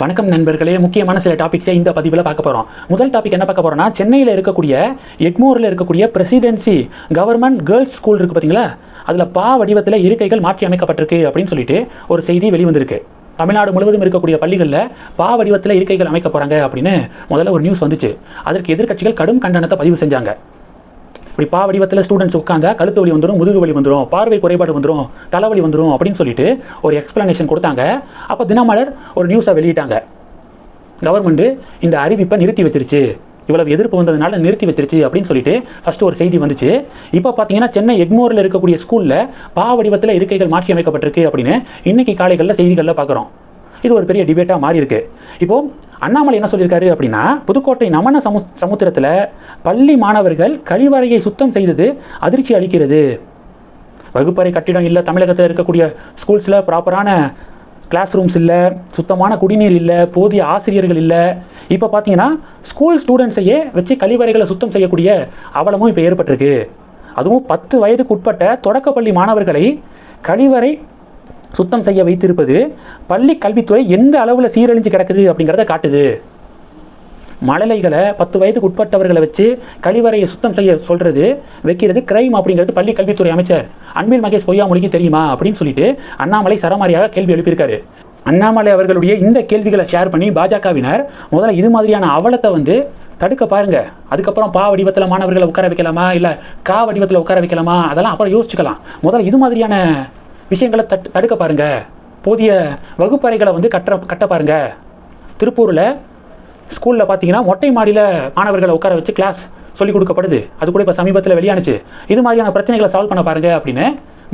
வணக்கம் நண்பர்களே. முக்கியமான சில டாபிக்ஸை இந்த பதிவில் பார்க்க போகிறோம் முதல் டாபிக் என்ன பார்க்க போகிறோம்னா சென்னையில் இருக்கக்கூடிய எக்மோரில் இருக்கக்கூடிய பிரசிடென்சி கவர்மெண்ட் கேர்ள்ஸ் ஸ்கூல் இருக்குது பார்த்தீங்களா அதில் பா வடிவத்தில் இருக்கைகள் மாற்றி அமைக்கப்பட்டிருக்கு அப்படின்னு சொல்லிட்டு ஒரு செய்தி வெளிவந்திருக்கு. தமிழ்நாடு முழுவதும் இருக்கக்கூடிய பள்ளிகளில் பா வடிவத்தில் இருக்கைகள் அமைக்க போகிறாங்க அப்படின்னு முதல்ல ஒரு நியூஸ் வந்துச்சு. அதற்கு எதிர்க்கட்சிகள் கடும் கண்டனத்தை பதிவு செஞ்சாங்க. இப்படி பா வடிவத்தில் ஸ்டூடெண்ட்ஸ் உட்காந்தா கழுத்து வலி வந்துடும் முதுகு வலி வந்துடும் பார்வை குறைபாடு வந்துடும் தலைவலி வந்துடும் அப்படின்னு சொல்லிட்டு ஒரு எக்ஸ்பிளனேஷன் கொடுத்தாங்க. அப்போ தினமலர் ஒரு நியூஸை வெளியிட்டாங்க. கவர்மெண்ட்டு இந்த அறிவிப்பை நிறுத்தி வச்சிருச்சு. இவ்வளவு எதிர்ப்பு வந்ததுனால நிறுத்தி வச்சிருச்சு அப்படின்னு சொல்லிட்டு ஃபர்ஸ்ட் ஒரு செய்தி வந்துச்சு. இப்போ பார்த்தீங்கன்னா சென்னை எக்மோரில் இருக்கக்கூடிய ஸ்கூலில் பா வடிவத்தில் இருக்கைகள் மாற்றி அமைக்கப்பட்டிருக்கு அப்படின்னு இன்னைக்கு காலைகளில் செய்திகளில் பார்க்குறோம் இது ஒரு பெரிய டிபேட்டாக மாறி இருக்கு இப்போ அண்ணாமலை என்ன சொல்லியிருக்காரு அப்படின்னா புதுக்கோட்டை நமன சமு சமுத்திரத்தில் பள்ளி மாணவர்கள் கழிவறையை சுத்தம் செய்தது அதிர்ச்சி அளிக்கிறது. வகுப்பறை கட்டிடம் இல்லை தமிழகத்தில் இருக்கக்கூடிய ஸ்கூல்ஸில் ப்ராப்பரான கிளாஸ் ரூம்ஸ் இல்லை சுத்தமான குடிநீர் இல்லை போதிய ஆசிரியர்கள் இல்லை. இப்போ பார்த்தீங்கன்னா ஸ்கூல் ஸ்டூடெண்ட்ஸையே வச்சு கழிவறைகளை சுத்தம் செய்யக்கூடிய அவலமும் இப்போ ஏற்பட்டிருக்கு. அதுவும் பத்து வயதுக்கு உட்பட்ட தொடக்கப்பள்ளி மாணவர்களை கழிவறை சுத்தம் செய்ய வைத்திருப்பது பள்ளி கல்வித்துறை எந்த அளவில் சீரழிஞ்சு கிடக்குது அப்படிங்கிறத காட்டுது. மழலைகளை பத்து வயதுக்கு உட்பட்டவர்களை வச்சு கழிவறையை சுத்தம் செய்ய சொல்கிறது வைக்கிறது கிரைம் அப்படிங்கிறது பள்ளி கல்வித்துறை அமைச்சர் அன்பில் மகேஷ் பொய்யாமொழிக்கு தெரியுமா அப்படின்னு சொல்லிட்டு அண்ணாமலை சரமாரியாக கேள்வி எழுப்பியிருக்காரு. அண்ணாமலை அவர்களுடைய இந்த கேள்விகளை ஷேர் பண்ணி பாஜகவினர் முதல்ல இது மாதிரியான அவலத்தை வந்து தடுக்க பாருங்க. அதுக்கப்புறம் பா வடிவத்தில் மாணவர்களை உட்கார வைக்கலாமா? இல்லை கா வடிவத்தில் உட்கார வைக்கலாமா? அதெல்லாம் அப்புறம் யோசிச்சுக்கலாம். முதல்ல இது மாதிரியான விஷயங்களை தட் தடுக்க பாருங்கள் போதிய வகுப்பறைகளை வந்து கட்ட கட்ட பாருங்கள் திருப்பூரில் ஸ்கூலில் பார்த்தீங்கன்னா மொட்டை மாடியில் மாணவர்களை உட்கார வச்சு கிளாஸ் சொல்லிக் கொடுக்கப்படுது. அது கூட இப்போ சமீபத்தில் வெளியானுச்சு. இது மாதிரியான பிரச்சனைகளை சால்வ் பண்ண பாருங்க அப்படின்னு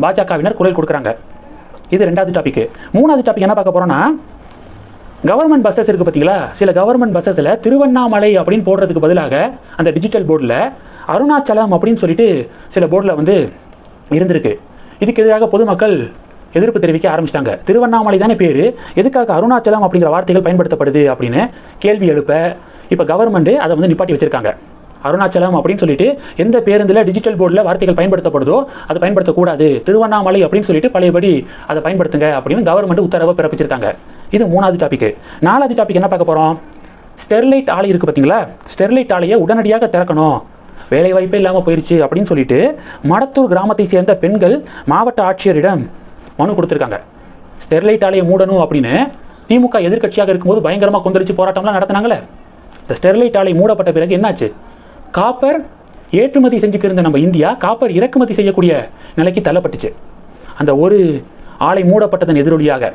பாஜகவினர் குரல் கொடுக்குறாங்க. இது ரெண்டாவது டாபிக் மூணாவது டாபிக் என்ன பார்க்க போகிறோன்னா கவர்மெண்ட் பஸ்ஸஸ் இருக்குது பார்த்தீங்களா சில கவர்மெண்ட் பஸ்ஸஸில் திருவண்ணாமலை அப்படின்னு போடுறதுக்கு பதிலாக அந்த டிஜிட்டல் போர்டில் அருணாச்சலம் அப்படின்னு சொல்லிட்டு சில போர்டில் வந்து இருந்திருக்கு. இதுக்கு எதிராக பொதுமக்கள் எதிர்ப்பு தெரிவிக்க ஆரம்பிச்சிட்டாங்க. திருவண்ணாமலை தானே பேர்? எதுக்காக அருணாச்சலம் அப்படிங்கிற வார்த்தைகள் பயன்படுத்தப்படுது அப்படின்னு கேள்வி எழுப்ப இப்போ கவர்மெண்ட் அதை வந்து நிப்பாட்டி வச்சிருக்காங்க. அருணாச்சலம் அப்படின்னு சொல்லிட்டு எந்த பேருந்தில் டிஜிட்டல் போர்டில் வார்த்தைகள் பயன்படுத்தப்படுதோ அதை பயன்படுத்தக்கூடாது. திருவண்ணாமலை அப்படின்னு சொல்லிட்டு பழையபடி அதை பயன்படுத்துங்க அப்படின்னு கவர்மெண்ட் உத்தரவை பிறப்பிச்சிருக்காங்க. இது மூணாவது டாபிக் நாலாவது டாபிக் என்ன பார்க்க போகிறோம் ஸ்டெர்லைட் ஆலை இருக்குது பார்த்தீங்களா? ஸ்டெர்லைட் ஆலையை உடனடியாக திறக்கணும். வேலை வாய்ப்பே இல்லாமல் போயிடுச்சு அப்படின்னு சொல்லிட்டு மடத்தூர் கிராமத்தை சேர்ந்த பெண்கள் மாவட்ட ஆட்சியரிடம் மனு கொடுத்துருக்காங்க. ஸ்டெர்லைட் ஆலையை மூடணும் அப்படின்னு திமுக எதிர்க்கட்சியாக இருக்கும்போது பயங்கரமாக கொந்தளிச்சு போராட்டம்லாம் நடத்தினாங்களே. இந்த ஸ்டெர்லைட் ஆலை மூடப்பட்ட பிறகு என்னாச்சு? காப்பர் ஏற்றுமதி செஞ்சுக்கிருந்த நம்ம இந்தியா காப்பர் இறக்குமதி செய்யக்கூடிய நிலைக்கு தள்ளப்பட்டுச்சு. அந்த ஒரு ஆலை மூடப்பட்டதன் எதிரொலியாக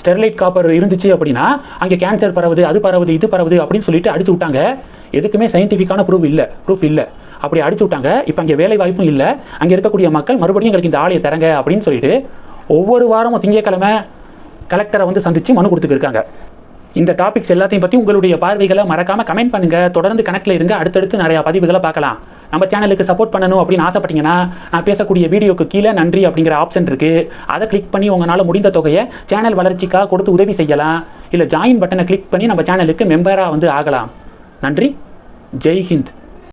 ஸ்டெர்லைட் காப்பர் இருந்துச்சு அப்படின்னா அங்கே கேன்சர் பரவுது அது பரவுது இது பரவுது அப்படின்னு சொல்லிட்டு அடித்து விட்டாங்க. எதுக்குமே சயின்டிஃபிக்கான ப்ரூஃப் இல்லை. ப்ரூஃப் இல்லை. அப்படி அடிச்சு விட்டாங்க. இப்போ அங்கே வேலை வாய்ப்பும் இல்லை. அங்கே இருக்கக்கூடிய மக்கள் மறுபடியும் எங்களுக்கு இந்த ஆலையை தரங்க அப்படின்னு சொல்லிட்டு ஒவ்வொரு வாரமும் திங்கக்கிழமை கலெக்டரை வந்து சந்திச்சு மனு கொடுத்துட்டு இருக்காங்க. இந்த டாபிக்ஸ் எல்லாத்தையும் பற்றி உங்களுடைய பார்வைகளை மறக்காமல் கமெண்ட் பண்ணுங்கள் தொடர்ந்து கணக்கில் இருங்க. அடுத்தடுத்து நிறையா பதிவுகளை பார்க்கலாம். நம்ம சேனலுக்கு சப்போர்ட் பண்ணணும் அப்படின்னு ஆசைப்பட்டீங்கன்னா நான் பேசக்கூடிய வீடியோக்கு கீழே நன்றி அப்படிங்கிற ஆப்ஷன் இருக்குது அதை கிளிக் பண்ணி உங்களால் முடிந்த தொகையை சேனல் வளர்ச்சிக்காக கொடுத்து உதவி செய்யலாம். இல்லை ஜாயின் பட்டனை கிளிக் பண்ணி நம்ம சேனலுக்கு மெம்பராக வந்து ஆகலாம். நன்றி. ஜெய் ஹிந்த்